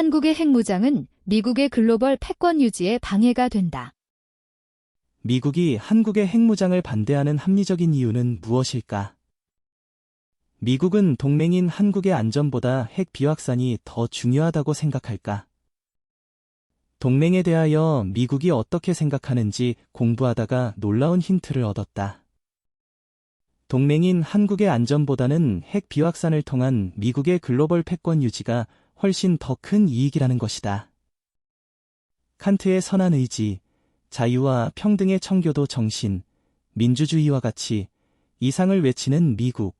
한국의 핵무장은 미국의 글로벌 패권 유지에 방해가 된다. 미국이 한국의 핵무장을 반대하는 합리적인 이유는 무엇일까? 미국은 동맹인 한국의 안전보다 핵 비확산이 더 중요하다고 생각할까? 동맹에 대하여 미국이 어떻게 생각하는지 공부하다가 놀라운 힌트를 얻었다. 동맹인 한국의 안전보다는 핵 비확산을 통한 미국의 글로벌 패권 유지가 훨씬 더 큰 이익이라는 것이다. 칸트의 선한 의지, 자유와 평등의 청교도 정신, 민주주의와 같이 이상을 외치는 미국.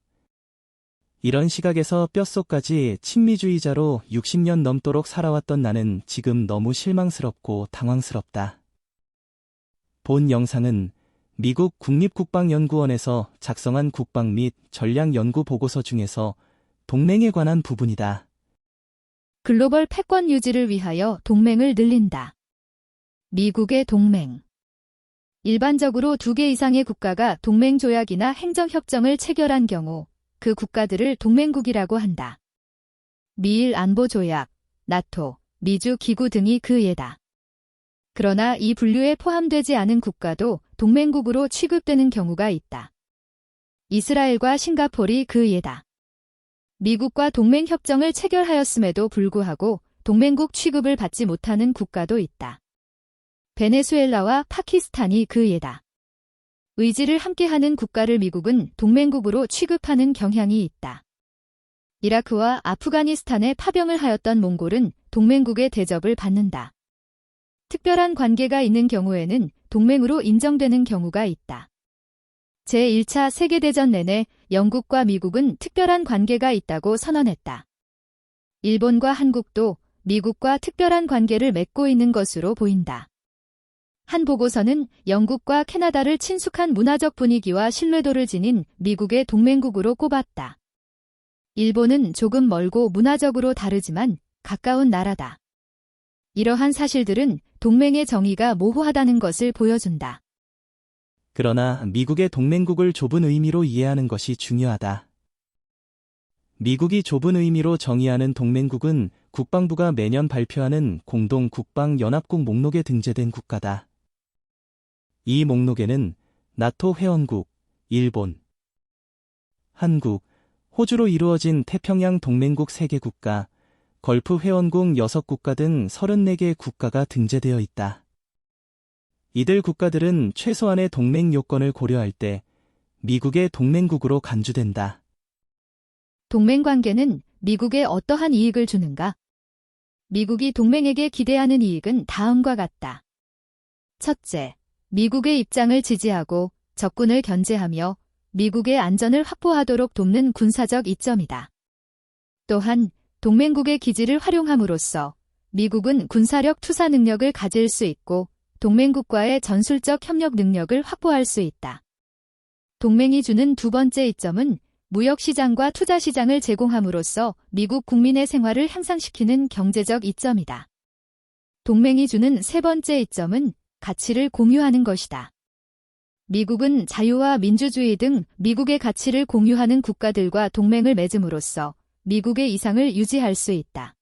이런 시각에서 뼛속까지 친미주의자로 60년 넘도록 살아왔던 나는 지금 너무 실망스럽고 당황스럽다. 본 영상은 미국 국립국방연구원에서 작성한 국방 및 전략 연구 보고서 중에서 동맹에 관한 부분이다. 글로벌 패권 유지를 위하여 동맹을 늘린다. 미국의 동맹. 일반적으로 두 개 이상의 국가가 동맹 조약이나 행정협정을 체결한 경우 그 국가들을 동맹국이라고 한다. 미일 안보 조약, 나토, 미주 기구 등이 그 예다. 그러나 이 분류에 포함되지 않은 국가도 동맹국으로 취급되는 경우가 있다. 이스라엘과 싱가폴이 그 예다. 미국과 동맹 협정을 체결하였음에도 불구하고 동맹국 취급을 받지 못하는 국가도 있다. 베네수엘라와 파키스탄이 그 예다. 의지를 함께하는 국가를 미국은 동맹국으로 취급하는 경향이 있다. 이라크와 아프가니스탄에 파병을 하였던 몽골은 동맹국의 대접을 받는다. 특별한 관계가 있는 경우에는 동맹으로 인정되는 경우가 있다. 제1차 세계대전 내내 영국과 미국은 특별한 관계가 있다고 선언했다. 일본과 한국도 미국과 특별한 관계를 맺고 있는 것으로 보인다. 한 보고서는 영국과 캐나다를 친숙한 문화적 분위기와 신뢰도를 지닌 미국의 동맹국으로 꼽았다. 일본은 조금 멀고 문화적으로 다르지만 가까운 나라다. 이러한 사실들은 동맹의 정의가 모호하다는 것을 보여준다. 그러나 미국의 동맹국을 좁은 의미로 이해하는 것이 중요하다. 미국이 좁은 의미로 정의하는 동맹국은 국방부가 매년 발표하는 공동 국방연합국 목록에 등재된 국가다. 이 목록에는 나토 회원국, 일본, 한국, 호주로 이루어진 태평양 동맹국 3개 국가, 걸프 회원국 6국가 등 34개 국가가 등재되어 있다. 이들 국가들은 최소한의 동맹 요건을 고려할 때 미국의 동맹국으로 간주된다. 동맹 관계는 미국에 어떠한 이익을 주는가? 미국이 동맹에게 기대하는 이익은 다음과 같다. 첫째, 미국의 입장을 지지하고 적군을 견제하며 미국의 안전을 확보하도록 돕는 군사적 이점이다. 또한 동맹국의 기지를 활용함으로써 미국은 군사력 투사 능력을 가질 수 있고 동맹국과의 전술적 협력 능력을 확보할 수 있다. 동맹이 주는 두 번째 이점은 무역시장과 투자시장을 제공함으로써 미국 국민의 생활을 향상시키는 경제적 이점이다. 동맹이 주는 세 번째 이점은 가치를 공유하는 것이다. 미국은 자유와 민주주의 등 미국의 가치를 공유하는 국가들과 동맹을 맺음으로써 미국의 이상을 유지할 수 있다.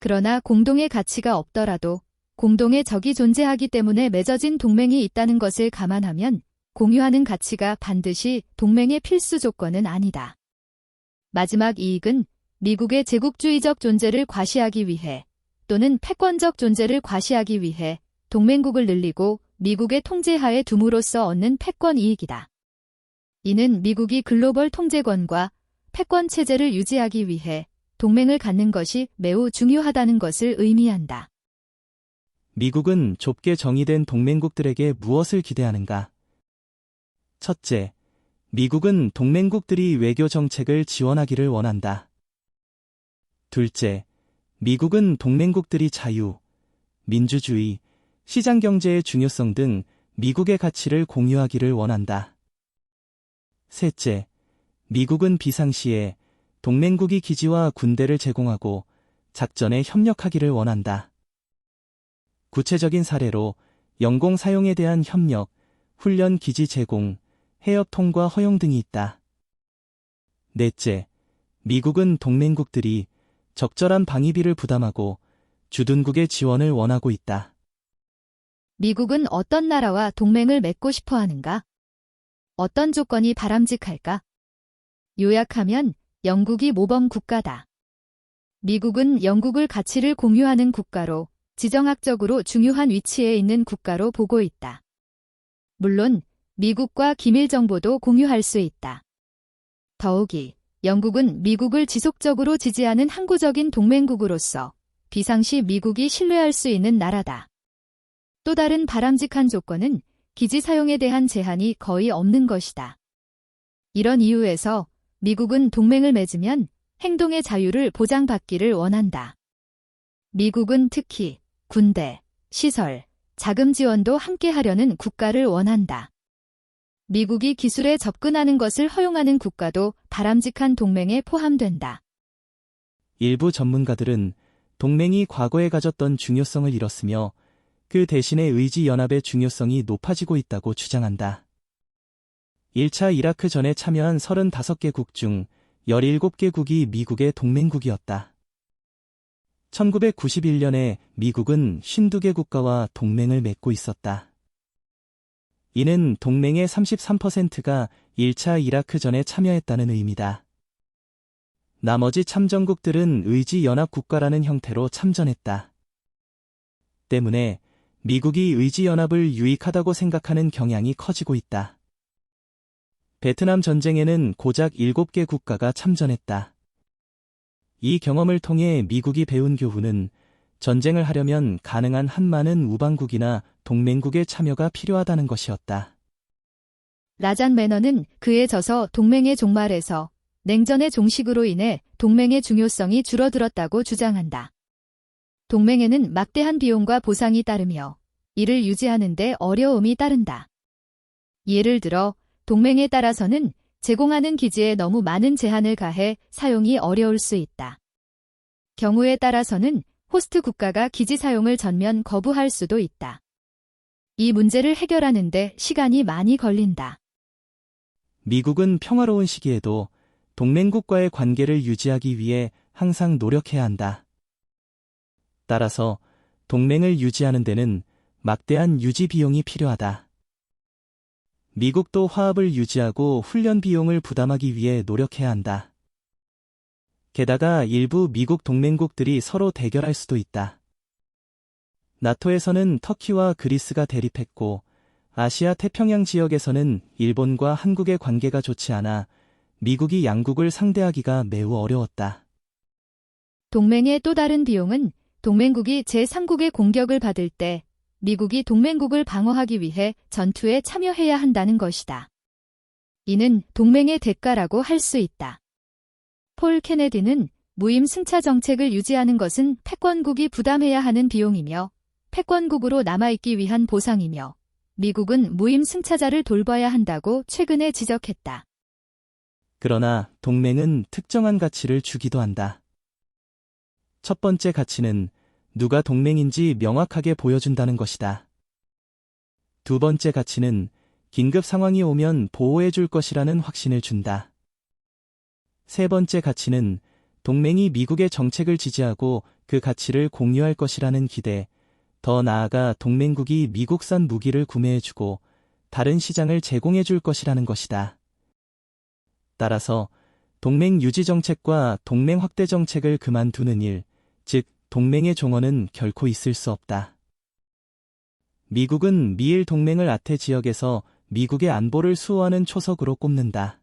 그러나 공동의 가치가 없더라도 공동의 적이 존재하기 때문에 맺어진 동맹이 있다는 것을 감안하면 공유하는 가치가 반드시 동맹의 필수 조건은 아니다. 마지막 이익은 미국의 제국주의적 존재를 과시하기 위해 또는 패권적 존재를 과시하기 위해 동맹국을 늘리고 미국의 통제하에 둠으로써 얻는 패권 이익이다. 이는 미국이 글로벌 통제권과 패권 체제를 유지하기 위해 동맹을 갖는 것이 매우 중요하다는 것을 의미한다. 미국은 좁게 정의된 동맹국들에게 무엇을 기대하는가? 첫째, 미국은 동맹국들이 외교 정책을 지원하기를 원한다. 둘째, 미국은 동맹국들이 자유, 민주주의, 시장 경제의 중요성 등 미국의 가치를 공유하기를 원한다. 셋째, 미국은 비상시에 동맹국이 기지와 군대를 제공하고 작전에 협력하기를 원한다. 구체적인 사례로 영공 사용에 대한 협력, 훈련 기지 제공, 해협 통과 허용 등이 있다. 넷째, 미국은 동맹국들이 적절한 방위비를 부담하고 주둔국의 지원을 원하고 있다. 미국은 어떤 나라와 동맹을 맺고 싶어 하는가? 어떤 조건이 바람직할까? 요약하면 영국이 모범 국가다. 미국은 영국을 가치를 공유하는 국가로 지정학적으로 중요한 위치에 있는 국가로 보고 있다. 물론 미국과 기밀 정보도 공유할 수 있다. 더욱이 영국은 미국을 지속적으로 지지하는 항구적인 동맹국으로서 비상시 미국이 신뢰할 수 있는 나라다. 또 다른 바람직한 조건은 기지 사용에 대한 제한이 거의 없는 것이다. 이런 이유에서 미국은 동맹을 맺으면 행동의 자유를 보장받기를 원한다. 미국은 특히 군대, 시설, 자금 지원도 함께 하려는 국가를 원한다. 미국이 기술에 접근하는 것을 허용하는 국가도 바람직한 동맹에 포함된다. 일부 전문가들은 동맹이 과거에 가졌던 중요성을 잃었으며 그 대신에 의지 연합의 중요성이 높아지고 있다고 주장한다. 1차 이라크 전에 참여한 35개국 중 17개국이 미국의 동맹국이었다. 1991년에 미국은 52개 국가와 동맹을 맺고 있었다. 이는 동맹의 33%가 1차 이라크 전에 참여했다는 의미다. 나머지 참전국들은 의지 연합 국가라는 형태로 참전했다. 때문에 미국이 의지 연합을 유익하다고 생각하는 경향이 커지고 있다. 베트남 전쟁에는 고작 7개 국가가 참전했다. 이 경험을 통해 미국이 배운 교훈은 전쟁을 하려면 가능한 한 많은 우방국이나 동맹국의 참여가 필요하다는 것이었다. 라잔 매너는 그에 져서 동맹의 종말에서 냉전의 종식으로 인해 동맹의 중요성이 줄어들었다고 주장한다. 동맹에는 막대한 비용과 보상이 따르며 이를 유지하는데 어려움이 따른다. 예를 들어 동맹에 따라서는 제공하는 기지에 너무 많은 제한을 가해 사용이 어려울 수 있다. 경우에 따라서는 호스트 국가가 기지 사용을 전면 거부할 수도 있다. 이 문제를 해결하는데 시간이 많이 걸린다. 미국은 평화로운 시기에도 동맹국과의 관계를 유지하기 위해 항상 노력해야 한다. 따라서 동맹을 유지하는 데는 막대한 유지 비용이 필요하다. 미국도 화합을 유지하고 훈련 비용을 부담하기 위해 노력해야 한다. 게다가 일부 미국 동맹국들이 서로 대결할 수도 있다. 나토에서는 터키와 그리스가 대립했고 아시아 태평양 지역에서는 일본과 한국의 관계가 좋지 않아 미국이 양국을 상대하기가 매우 어려웠다. 동맹의 또 다른 비용은 동맹국이 제3국의 공격을 받을 때 미국이 동맹국을 방어하기 위해 전투에 참여해야 한다는 것이다. 이는 동맹의 대가라고 할 수 있다. 폴 케네디는 무임 승차 정책을 유지하는 것은 패권국이 부담해야 하는 비용이며 패권국으로 남아있기 위한 보상이며 미국은 무임 승차자를 돌봐야 한다고 최근에 지적했다. 그러나 동맹은 특정한 가치를 주기도 한다. 첫 번째 가치는 누가 동맹인지 명확하게 보여준다는 것이다. 두 번째 가치는 긴급 상황이 오면 보호해 줄 것이라는 확신을 준다. 세 번째 가치는 동맹이 미국의 정책을 지지하고 그 가치를 공유할 것이라는 기대, 더 나아가 동맹국이 미국산 무기를 구매해주고 다른 시장을 제공해 줄 것이라는 것이다. 따라서 동맹 유지 정책과 동맹 확대 정책을 그만두는 일, 즉, 동맹의 종언은 결코 있을 수 없다. 미국은 미일 동맹을 아태 지역에서 미국의 안보를 수호하는 초석으로 꼽는다.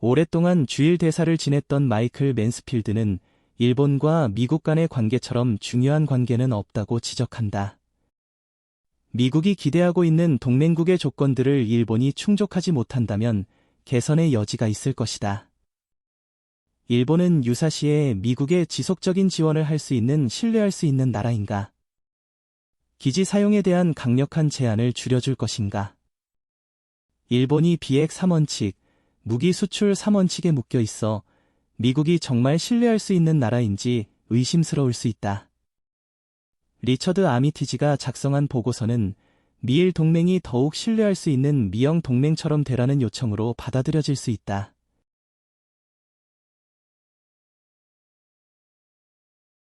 오랫동안 주일 대사를 지냈던 마이클 맨스필드는 일본과 미국 간의 관계처럼 중요한 관계는 없다고 지적한다. 미국이 기대하고 있는 동맹국의 조건들을 일본이 충족하지 못한다면 개선의 여지가 있을 것이다. 일본은 유사시에 미국의 지속적인 지원을 할 수 있는 신뢰할 수 있는 나라인가? 기지 사용에 대한 강력한 제한을 줄여줄 것인가? 일본이 비핵 3원칙, 무기 수출 3원칙에 묶여 있어 미국이 정말 신뢰할 수 있는 나라인지 의심스러울 수 있다. 리처드 아미티지가 작성한 보고서는 미일 동맹이 더욱 신뢰할 수 있는 미영 동맹처럼 되라는 요청으로 받아들여질 수 있다.